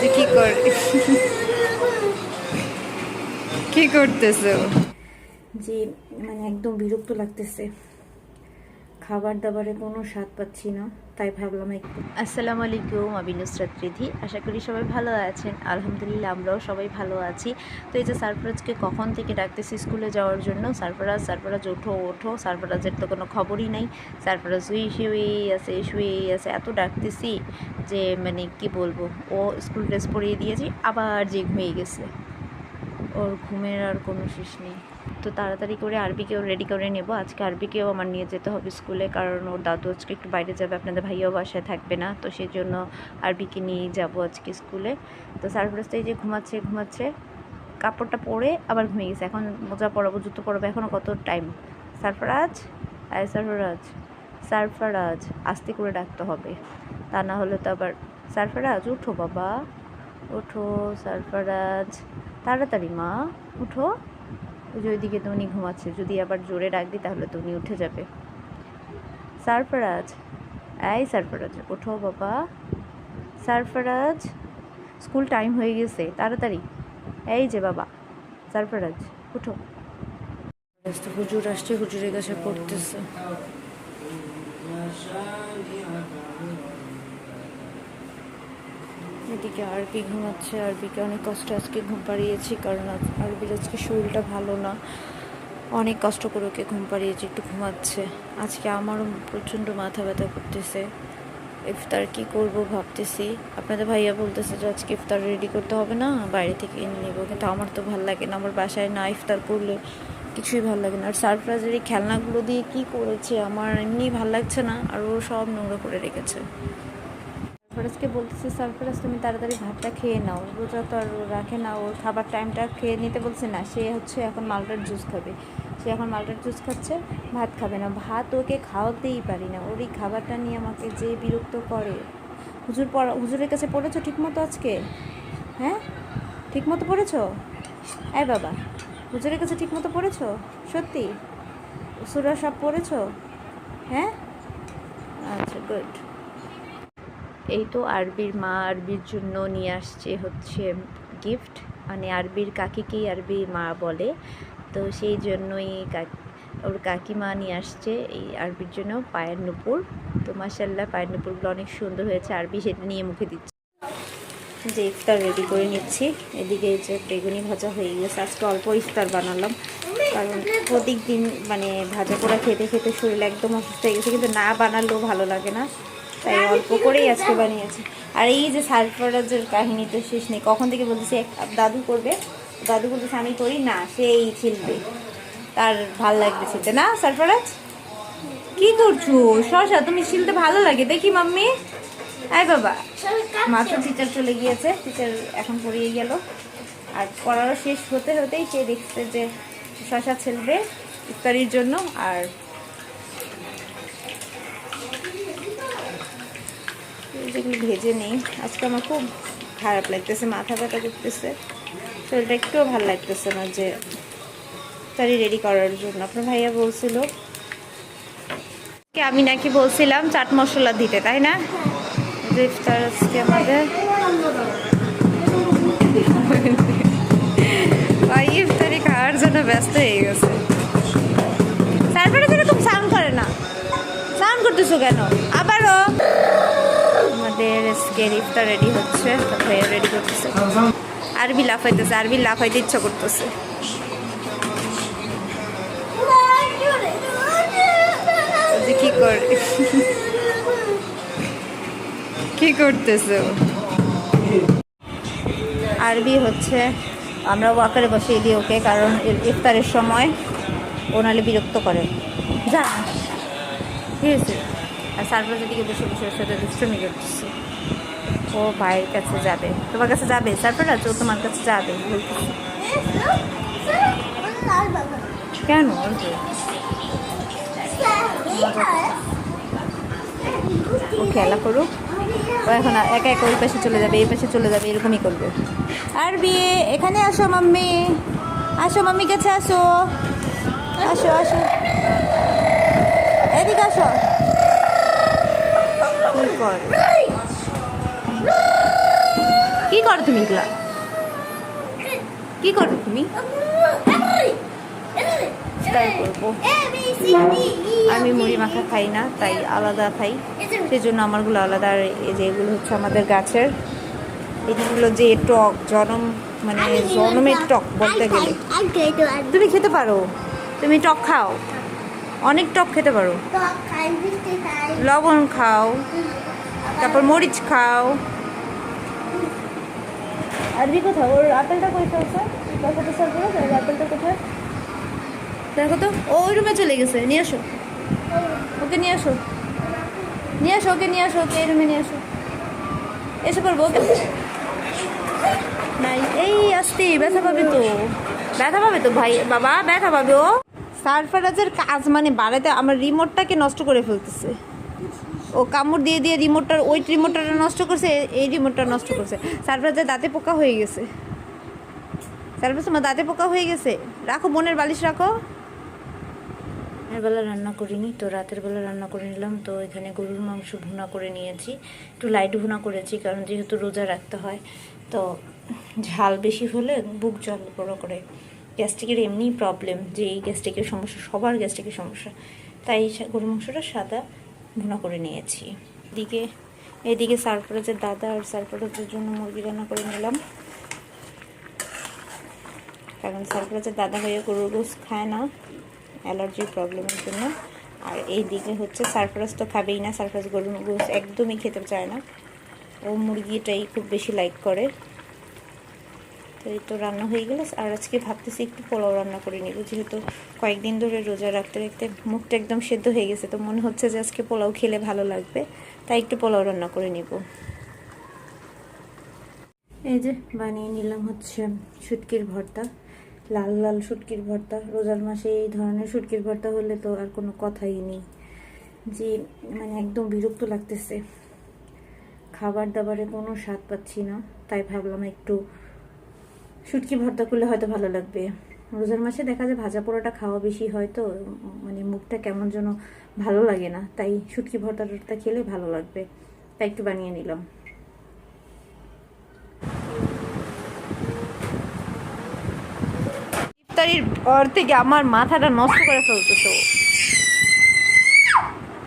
যে কি কর কি করতেছো? যে মানে একদম বিরক্ত লাগতেছে। খাবার দাবারে কোনো স্বাদ পাচ্ছি না, তাই ভাবলাম একটু। আসসালামু আলাইকুম, আমি নুসরাত রিধি। আশা করি সবাই ভালো আছেন। আলহামদুলিল্লাহ, আমরাও সবাই ভালো আছি। তো এই যে সারফরাজকে কখন থেকে ডাকতেছি স্কুলে যাওয়ার জন্য, সারফরাজ সারফরাজ ওঠো ওঠো। সারফরাজের তো কোনো খবরই নাই। সারফরাজ শুয়ে শুয়েই আছে শুয়েই আছে। এত ডাকতেছি যে মানে কি বলব, ও স্কুল ড্রেস পরিয়ে দিয়েছি, আবার যে ঘুমিয়ে গেছে। ওর ঘুমের আর কোনো শেষ নেই। তো তাড়াতাড়ি করে আরবিকেও রেডি করে নেব। আজকে আরবিকেও আমার নিয়ে যেতে হবে স্কুলে, কারণ ওর দাদু আজকে একটু বাইরে যাবে, আপনাদের ভাইয়াও বাসায় থাকবে না। তো সেই জন্য আরবিকে নিয়ে যাব আজকে স্কুলে। তো সারপ্রাইজটা এই যে ঘুমাচ্ছে ঘুমাচ্ছে। কাপড়টা পরে আবার ঘুমিয়ে গেছে। এখন মোজা পরাবো, জুতো পরাবো এখনও কত টাইম সারফরাজ? আয় সারফরাজ। সারফরাজ, আস্তে করে ডাকতে হবে। তা না হলে তো আবার সারফরাজ, উঠো বাবা। ওঠো, সারফরাজ। তাড়াতাড়ি, মা, উঠো। ওই যে ওইদিকে তো উনি ঘুমাচ্ছে। যদি আবার জোরে ডাক দিই, তাহলে তো উনি উঠে যাবে। সারফরাজ। এই সারফরাজ, ওঠো বাবা। সারফরাজ, স্কুল টাইম হয়ে গেছে। তাড়াতাড়ি। এই যে বাবা, সারফরাজ, উঠো। হুজুর আসছে, হুজুরের কাছে পড়তেছে। এদিকে আরবি ঘুমাচ্ছে, আরবিকে অনেক কষ্টে আজকে ঘুম পাড়িয়েছি কারণ আরবির আজকে শরীরটা ভালো না। অনেক কষ্ট করে ওকে ঘুম পাড়িয়েছি, একটু ঘুমাচ্ছে। আজকে আমারও প্রচণ্ড মাথা ব্যথা করতেছে। ইফতার কি করব ভাবতেছি। আপনাদের ভাইয়া বলতেছে যে আজকে ইফতার রেডি করতে হবে না, বাইরে থেকে এনে নেব। কিন্তু আমার তো ভালো লাগে না, আমার বাসায় না ইফতার করলে কিছুই ভালো লাগে না। আর সারপ্রাইজের এই খেলনাগুলো দিয়ে কি করেছে, আমার এমনি ভালো লাগছে না, আর ও সব নোংরা করে রেখেছে। সারফরাজকে বলতেছে সারফরাজ তুমি তাড়াতাড়ি ভাতটা খেয়ে নাও। রোজা তো আর রাখে না ওর খাবার টাইমটা খেয়ে নিতে বলছে না। সে হচ্ছে এখন মালটার জুস খাবে। সে এখন মালটার জুস খাচ্ছে, ভাত খাবে না। ভাত ওকে খাওয়াতেই পারি না। ওর এই খাবারটা নিয়ে আমাকে যে বিরক্ত করে। হুজুর পড়া, হুজুরের কাছে পড়েছো ঠিকমতো আজকে? হ্যাঁ? ঠিকমতো পড়েছো? এই বাবা, হুজুরের কাছে ঠিকমতো পড়েছো? সত্যি? সুরা সব পড়েছো? হ্যাঁ? আচ্ছা গুড এই তো আরবির মা আরবির জন্য নিয়ে আসছে হচ্ছে গিফট মানে আরবির কাকিকেই আরবির মা বলে। তো সেই জন্যই ওর কাকিমা নিয়ে আসছে এই আরবির জন্য পায়ের নুপুর। তো মাসাল্লাহ পায়ের নুপুরগুলো অনেক সুন্দর হয়েছে। আরবি সেটা নিয়ে মুখে দিচ্ছে। যে ইফতার রেডি করে নিচ্ছি। এদিকে যে বেগুনি ভাজা হয়ে গেছে। আজকে অল্প ইফতার বানালাম। কারণ প্রত্যেক দিন মানে ভাজা পোড়া খেতে খেতে শরীর একদম অসুস্থ হয়ে গেছে। কিন্তু না বানালেও ভালো লাগে না। তাই অল্প করেই আজকে বানিয়েছি। আর এই যে সারফরাজের কাহিনী তো শেষ নেই। কখন থেকে বলতেছি দাদু করবে? দাদু বলতেছে, আমি করি। না সেই ছিলবে তার ভালো লাগবে ছিলতে না সারফরাজ কি করছ? শশা, তুমি ছিলতে ভালো লাগে? দেখি, মাম্মি। আয় বাবা। মাত্র টিচার চলে গিয়েছে। টিচার এখন পড়িয়ে গেল। আর পড়ানো শেষ হতে হতেই সে দেখছে যে শশা ছেলবে ইফতারির জন্য। আর যেগুলো ভেজে নেই। আজকে আমার খুব খারাপ লাগতেছে, মাথা ব্যথা করতেছে। শরীরটা একটুও ভালো লাগতেছে না যে তারি রেডি করার জন্য। আপনার ভাইয়া বলছিল আমি নাকি বলছিলাম চাট মশলা দিতে, তাই না? ইফতার আজকে আমাদের। ইফতারি খাওয়ার জন্য ব্যস্ত হয়ে গেছে। তারপরে এরকম সাউন্ড করে না, সাউন্ড করতেছো কেন? আবারও। আমাদের আজকের ইফতার রেডি হচ্ছে রেডি করতেছে। আরবি লাফাইতেছে আরবি লাফাইতে ইচ্ছা করতেছে। কি কি করতেছো? আরবি হচ্ছে, আমরা ওয়াকারে বসিয়ে দিই ওকে, কারণ ইফতারের সময় ও নাহলে বিরক্ত করে। যা। সারপ্রাইজের দিকে বসে বসে ওর সাথে দুষ্টমি করতেছে। ও ভাইয়ের কাছে যাবে। তোমার কাছে যাবে? সারপ্রাইজ ও তোমার কাছে যাবে কেন? ও খেলা করুক। ও এখন একা একা ওই পাশে চলে যাবে, এই পাশে চলে যাবে, এরকমই করবে। আর বিয়ে, এখানে আসো মাম্মি। আসো মাম্মি কাছে আসো। আসো আসো। এদিকে আসো। কি করো তুমি এগুলা? কি করো তুমি? তাই করব। আমি মুড়ি মাখা খাই না তাই আলাদা খাই। সেই জন্য আমারগুলো আলাদা আর এই যে এগুলো হচ্ছে আমাদের গাছের। এগুলো যে টক জনম মানে জনমের টক। বলতে গেলে। তুমি খেতে পারো। তুমি টক খাও। অনেক টক খেতে পারো। লবণ খাও তারপর মরিচ খাও। আরবি কোথাও ওর আপেলটা কই ফেলছে আপেলটা কোথায়? দেখো তো ও ওই রুমে চলে গেছে নিয়ে আসো। ওকে নিয়ে আসো। নিয়ে আসো ওকে নিয়ে আসো ওকে এই রুমে নিয়ে আসো। এসে পড়ব ওকে। নাই এই আসতে ব্যথা পাবে তো। ব্যথা পাবে তো ভাই বাবা ব্যথা পাবে ও। সারফারাজের কাজ মানে বাড়াতে আমার রিমোটটাকে নষ্ট করে ফেলতেছে। ও কামড় দিয়ে দিয়ে রিমোটটার ওই রিমোটটা নষ্ট করছে, এই রিমোটটা নষ্ট করছে। সারফারাজের দাঁতে পোকা হয়ে গেছে। সারফারাজ, তোমার দাঁতে পোকা হয়ে গেছে? রাখো বোনের বালিশ রাখো। বেলা রান্না করিনি, তো রাতের বেলা রান্না করে নিলাম, তো এখানে গরুর মাংস ভুনা করে নিয়েছি। একটু লাইট ভুনা করেছি, কারণ যেহেতু রোজা রাখতে হয়, তো ঝাল বেশি হলে বুক জল বড় করে। গ্যাস্ট্রিকের এমনি প্রবলেম যে এই গ্যাস্ট্রিকের সমস্যা, সবার গ্যাস্ট্রিকের সমস্যা। তাই গরুর মাংসটা সাদা ভুনা করে নিয়েছি। এদিকে এদিকে সারফরাজের দাদা আর সারফরাজের জন্য মুরগি রান্না করে নিলাম। কারণ সারফরাজের দাদা হয়ে গরুর গোস খায় না অ্যালার্জির প্রবলেমের জন্য। আর এই দিকে হচ্ছে সারফরাজ তো খাবেই না সারফরাজ গরুর গোস একদমই খেতে চায় না। ও মুরগিটাই খুব বেশি লাইক করে। তো এই তো রান্না হয়ে গেল। আর আজকে ভাবতেছি একটু পোলাও রান্না করে নিব, যেহেতু কয়েকদিন ধরে রোজা রাখতে রাখতে মুখটা একদম সেদ্ধ হয়ে গেছে, তো মনে হচ্ছে যে আজকে পোলাও খেলে ভালো লাগবে, তাই একটু পোলাও রান্না করে নিব। এই যে বানিয়ে নিলাম হচ্ছে শুটকির ভর্তা, লাল লাল শুটকির ভর্তা। রোজার মাসে এই ধরনের শুটকির ভর্তা হলে তো আর কোনো কথাই নেই, যে মানে একদম বিরক্ত লাগতেছে। খাবার দাবারে কোনো স্বাদ পাচ্ছি না, তাই ভাবলাম একটু শুটকি ভর্তা করলে হয়তো ভালো লাগবে। রোজার মাসে দেখা যায় ভাজা পোড়াটা খাওয়া বেশি হয় তো মানে মুখটা কেমন যেন ভালো লাগে না, তাই শুটকি ভর্তা টর্তা খেলে ভালো লাগবে। তাই একটু বানিয়ে নিলাম। ইফতারির পর থেকে আমার মাথাটা নষ্ট করে ফেলতেছে।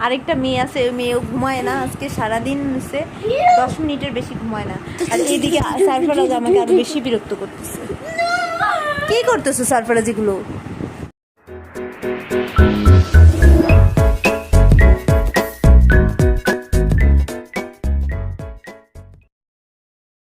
আরেকটা মেয়ে আছে, ওই মেয়েও ঘুমায় না, আজকে সারাদিন সে দশ মিনিটের বেশি ঘুমায় না। আর এইদিকে সারফারাজ আমাকে আরও বেশি বিরক্ত করতেছে। কি করতেছে সারফরাজ এগুলো